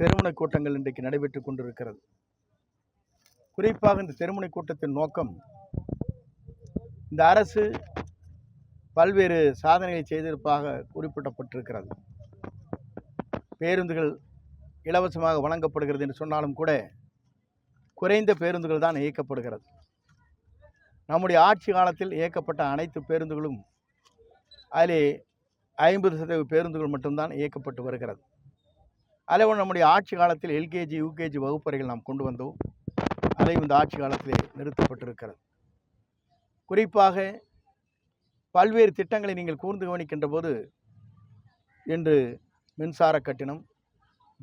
தெருமுனை கூட்டங்கள் இன்றைக்கு நடைபெற்று கொண்டிருக்கிறது. குறிப்பாக இந்த தெருமுனை கூட்டத்தின் நோக்கம் இந்த அரசு பல்வேறு சாதனைகளை செய்திருப்பாக குறிப்பிடப்பட்டிருக்கிறது. பேருந்துகள் இலவசமாக வழங்கப்படுகிறது என்று சொன்னாலும் கூட குறைந்த பேருந்துகள் தான் இயக்கப்படுகிறது. நம்முடைய ஆட்சி காலத்தில் இயக்கப்பட்ட அனைத்து பேருந்துகளும் அதிலே ஐம்பது சதவீத பேருந்துகள் மட்டும்தான் இயக்கப்பட்டு வருகிறது. அதேபோல் நம்முடைய ஆட்சி காலத்தில் எல்கேஜி யூகேஜி வகுப்பறைகள் நாம் கொண்டு வந்தோம். அதையும் இந்த ஆட்சி காலத்திலே நிறுத்தப்பட்டிருக்கிறது. குறிப்பாக பல்வேறு திட்டங்களை நீங்கள் கூர்ந்து கவனிக்கின்ற போது இன்று மின்சார கட்டணம்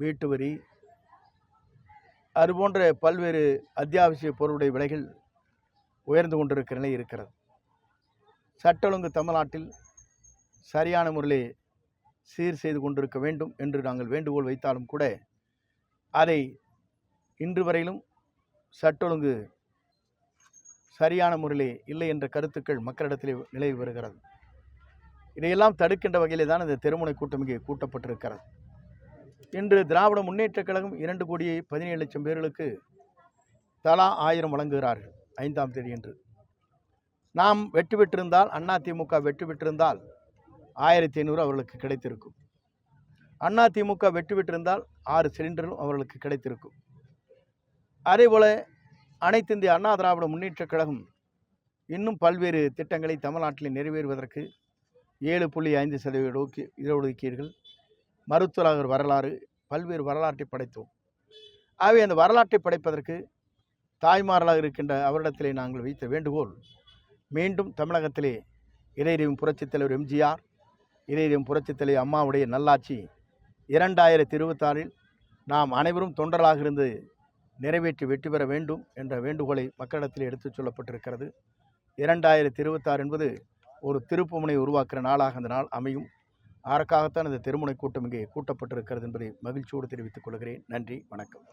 வீட்டு வரி அதுபோன்ற பல்வேறு அத்தியாவசிய பொருளுடைய விலைகள் உயர்ந்து கொண்டிருக்கிற நிலை இருக்கிறது. சட்ட ஒழுங்கு தமிழ்நாட்டில் சரியான முறையில் சீர் செய்து கொண்டிருக்க வேண்டும் என்று நாங்கள் வேண்டுகோள் வைத்தாலும் கூட அதை இன்று வரையிலும் சட்டொழுங்கு சரியான முறையிலே இல்லை என்ற கருத்துக்கள் மக்களிடத்திலே நிலவி வருகிறது. இதையெல்லாம் தடுக்கின்ற வகையிலே தான் இந்த தெருமுனை கூட்டம் இங்கே கூட்டப்பட்டிருக்கிறது. இன்று திராவிட முன்னேற்றக் கழகம் இரண்டு கோடியே பதினேழு லட்சம் பேர்களுக்கு தலா ஆயிரம் வழங்குகிறார்கள் ஐந்தாம் தேதி என்று நாம் வெற்றி பெற்றிருந்தால் அதிமுக வெற்றி பெற்றிருந்தால் ஆயிரத்தி ஐநூறு அவர்களுக்கு கிடைத்திருக்கும். அண்ணா திமுக வெற்றி பெற்றிருந்தால் ஆறு சிலிண்டரும் அவர்களுக்கு கிடைத்திருக்கும். அதேபோல் அனைத்து இந்திய அண்ணா திராவிட முன்னேற்றக் கழகம் இன்னும் பல்வேறு திட்டங்களை தமிழ்நாட்டில் நிறைவேறுவதற்கு ஏழு புள்ளி ஐந்து சதவீத ஒதுக்கி இடஒதுக்கீடுகள் மருத்துவர் வரலாறு பல்வேறு வரலாற்றை படைத்தோம். ஆகவே அந்த வரலாற்றை படைப்பதற்கு தாய்மார்களாக இருக்கின்ற அவரிடத்திலே நாங்கள் வைத்த வேண்டுகோள் மீண்டும் தமிழகத்திலே இறைறிவும் புரட்சித் தலைவர் எம்ஜிஆர் இதயம் புரட்சித்தலை அம்மாவுடைய நல்லாட்சி இரண்டாயிரத்தி இருபத்தாறில் நாம் அனைவரும் தொண்டர்களாக இருந்து நிறைவேற்றி வெற்றி பெற வேண்டும் என்ற வேண்டுகோளை மக்களிடத்தில் எடுத்துச் சொல்லப்பட்டிருக்கிறது. இரண்டாயிரத்தி இருபத்தாறு என்பது ஒரு திருப்புமுனை உருவாக்குற நாளாக அந்த நாள் அமையும். அதற்காகத்தான் இந்த திருமுனை கூட்டம் இங்கே கூட்டப்பட்டிருக்கிறது என்பதை மகிழ்ச்சியோடு தெரிவித்துக் கொள்கிறேன். நன்றி வணக்கம்.